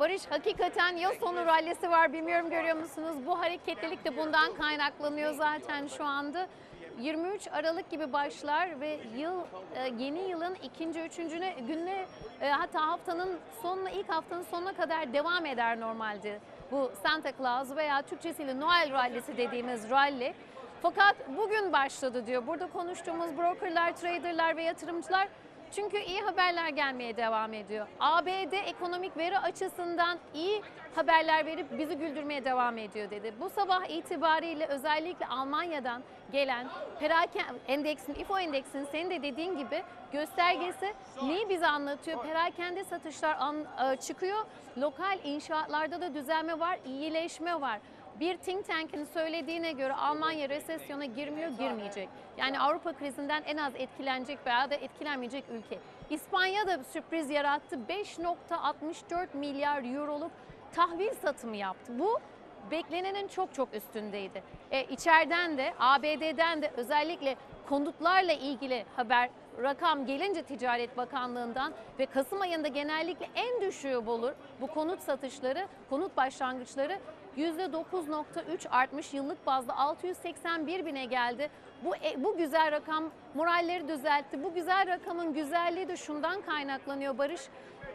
Barış hakikaten yıl sonu rallisi var bilmiyorum görüyor musunuz? Bu hareketlilik de bundan kaynaklanıyor zaten şu anda. 23 Aralık gibi başlar ve yıl e, yeni yılın ikinci, üçüncü gününe e, hatta haftanın sonuna ilk haftanın sonuna kadar devam eder normalde. Bu Santa Claus veya Türkçesiyle Noel rallisi dediğimiz rally. Fakat bugün başladı diyor. Burada konuştuğumuz brokerlar, traderlar ve yatırımcılar çünkü iyi haberler gelmeye devam ediyor. ABD ekonomik veri açısından iyi haberler verip bizi güldürmeye devam ediyor dedi. Bu sabah itibariyle özellikle Almanya'dan gelen perakende endeksin, IFO endeksinin senin de dediğin gibi göstergesi neyi bize anlatıyor? Perakende satışlar an- e, çıkıyor. Lokal inşaatlarda da düzelme var, iyileşme var. Bir think tank'in söylediğine göre Almanya resesyona girmiyor, girmeyecek. Yani Avrupa krizinden en az etkilenecek veya da etkilenmeyecek ülke. İspanya da sürpriz yarattı. 5.64 milyar euroluk tahvil satımı yaptı. Bu beklenenin çok çok üstündeydi. E, içeriden de ABD'den de özellikle konutlarla ilgili haber rakam gelince Ticaret Bakanlığı'ndan ve Kasım ayında genellikle en düşüğü olur bu konut satışları, konut başlangıçları %9.3 artmış yıllık bazda 681 bine geldi. Bu e, bu güzel rakam moralleri düzeltti. Bu güzel rakamın güzelliği de şundan kaynaklanıyor Barış.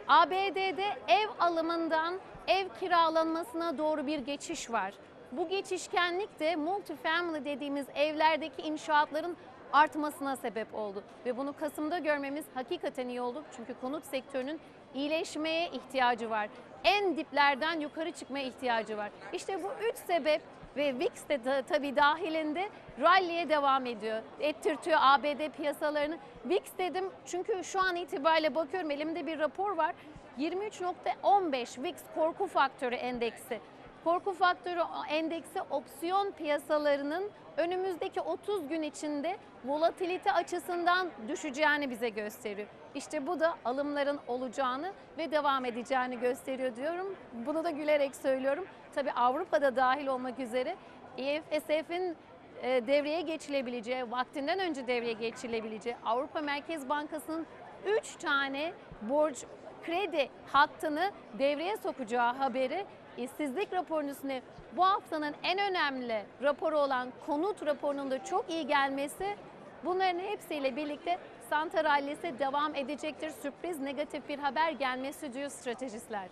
ABD'de ev alımından ev kiralanmasına doğru bir geçiş var. Bu geçişkenlik de multifamily dediğimiz evlerdeki inşaatların artmasına sebep oldu. Ve bunu Kasım'da görmemiz hakikaten iyi oldu. Çünkü konut sektörünün iyileşmeye ihtiyacı var. En diplerden yukarı çıkmaya ihtiyacı var. İşte bu üç sebep ve VIX de ta- tabii dahilinde rally'e devam ediyor. Ettirtiyor ABD piyasalarını. VIX dedim çünkü şu an itibariyle bakıyorum elimde bir rapor var. 23.15 VIX korku faktörü endeksi. Korku faktörü endeksi opsiyon piyasalarının önümüzdeki 30 gün içinde volatilite açısından düşeceğini bize gösteriyor. İşte bu da alımların olacağını ve devam edeceğini gösteriyor diyorum. Bunu da gülerek söylüyorum. Tabii Avrupa'da dahil olmak üzere EFSF'in e, devreye geçilebileceği, vaktinden önce devreye geçilebileceği Avrupa Merkez Bankası'nın 3 tane borç kredi hattını devreye sokacağı haberi işsizlik üstüne bu haftanın en önemli raporu olan konut raporunun da çok iyi gelmesi bunların hepsiyle birlikte Santa Rally'si devam edecektir. Sürpriz negatif bir haber gelmesi diyor stratejistler.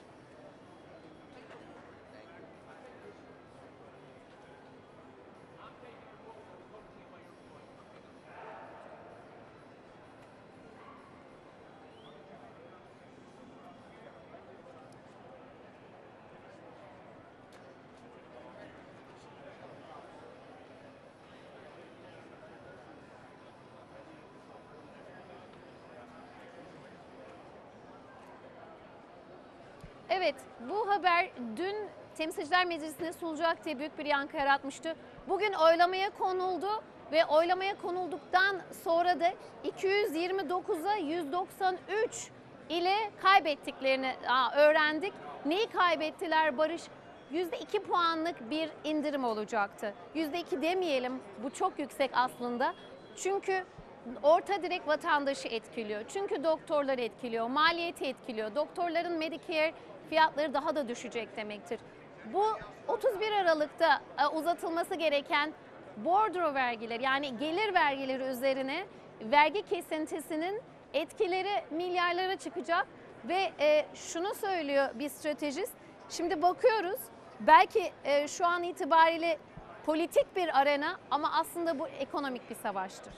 Evet, bu haber dün Temsilciler Meclisi'ne sunulacak diye büyük bir yankı yaratmıştı. Bugün oylamaya konuldu ve oylamaya konulduktan sonra da 229'a 193 ile kaybettiklerini öğrendik. Neyi kaybettiler Barış? %2 puanlık bir indirim olacaktı. %2 demeyelim, bu çok yüksek aslında. Çünkü orta direkt vatandaşı etkiliyor. Çünkü doktorlar etkiliyor, maliyeti etkiliyor. Doktorların Medicare fiyatları daha da düşecek demektir. Bu 31 Aralık'ta e, uzatılması gereken bordro vergileri yani gelir vergileri üzerine vergi kesintisinin etkileri milyarlara çıkacak ve e, şunu söylüyor bir stratejist. Şimdi bakıyoruz belki e, şu an itibariyle politik bir arena ama aslında bu ekonomik bir savaştır.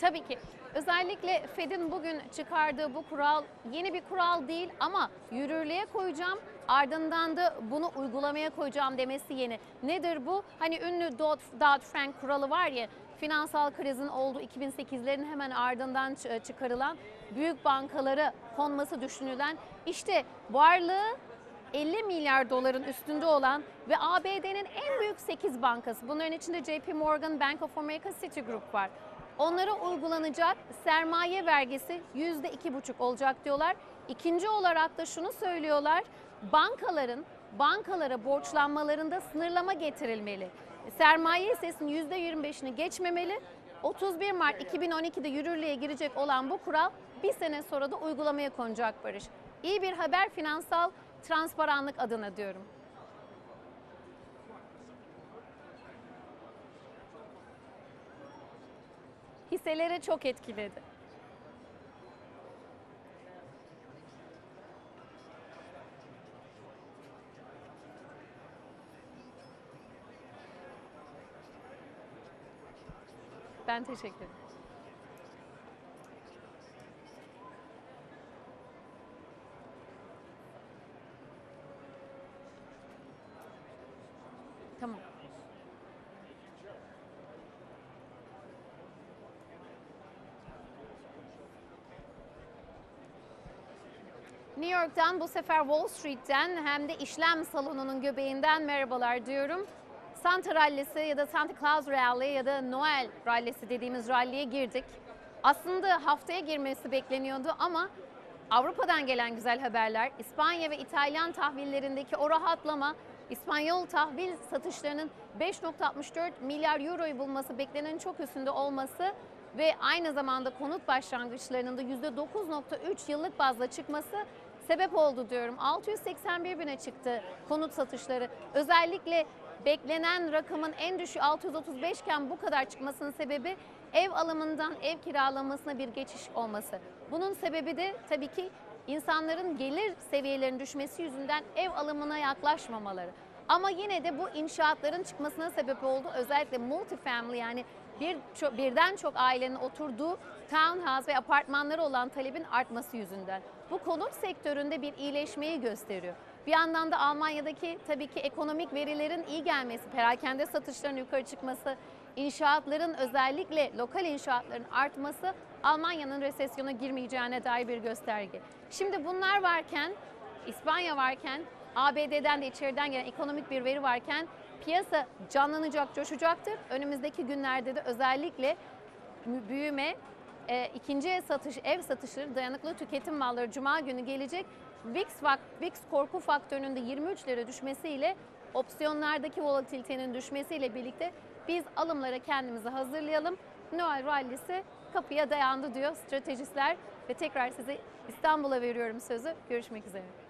Tabii ki. Özellikle Fed'in bugün çıkardığı bu kural yeni bir kural değil ama yürürlüğe koyacağım ardından da bunu uygulamaya koyacağım demesi yeni. Nedir bu? Hani ünlü Dodd- Dodd-Frank kuralı var ya finansal krizin olduğu 2008'lerin hemen ardından çı- çıkarılan büyük bankalara konması düşünülen işte varlığı 50 milyar doların üstünde olan ve ABD'nin en büyük 8 bankası. Bunların içinde JP Morgan, Bank of America, Citigroup var. Onlara uygulanacak sermaye vergisi yüzde iki buçuk olacak diyorlar. İkinci olarak da şunu söylüyorlar, bankaların bankalara borçlanmalarında sınırlama getirilmeli. Sermaye hissesinin yüzde 25'ini geçmemeli. 31 Mart 2012'de yürürlüğe girecek olan bu kural bir sene sonra da uygulamaya konacak Barış. İyi bir haber finansal transparanlık adına diyorum. Hisselere çok etkiledi. Ben teşekkür ederim. Tamam. New York'tan bu sefer Wall Street'ten hem de işlem salonunun göbeğinden merhabalar diyorum. Santa Rallisi ya da Santa Claus Rally ya da Noel Rallisi dediğimiz ralliye girdik. Aslında haftaya girmesi bekleniyordu ama Avrupa'dan gelen güzel haberler, İspanya ve İtalyan tahvillerindeki o rahatlama, İspanyol tahvil satışlarının 5.64 milyar euroyu bulması beklenenin çok üstünde olması ve aynı zamanda konut başlangıçlarının da %9.3 yıllık bazda çıkması sebep oldu diyorum. 681 bine çıktı konut satışları. Özellikle beklenen rakamın en düşüğü 635 iken bu kadar çıkmasının sebebi ev alımından ev kiralamasına bir geçiş olması. Bunun sebebi de tabii ki insanların gelir seviyelerinin düşmesi yüzünden ev alımına yaklaşmamaları. Ama yine de bu inşaatların çıkmasına sebep oldu. Özellikle multifamily yani bir birden çok ailenin oturduğu townhouse ve apartmanları olan talebin artması yüzünden. Bu konut sektöründe bir iyileşmeyi gösteriyor. Bir yandan da Almanya'daki tabii ki ekonomik verilerin iyi gelmesi, perakende satışların yukarı çıkması, inşaatların özellikle lokal inşaatların artması Almanya'nın resesyona girmeyeceğine dair bir gösterge. Şimdi bunlar varken, İspanya varken, ABD'den de içeriden gelen ekonomik bir veri varken piyasa canlanacak, coşacaktır. Önümüzdeki günlerde de özellikle büyüme, e, ikinci el satış, ev satışları, dayanıklı tüketim malları Cuma günü gelecek. VIX, VIX korku faktörünün de 23 lira düşmesiyle opsiyonlardaki volatilitenin düşmesiyle birlikte biz alımlara kendimizi hazırlayalım. Noel rallisi kapıya dayandı diyor stratejistler ve tekrar size İstanbul'a veriyorum sözü. Görüşmek üzere.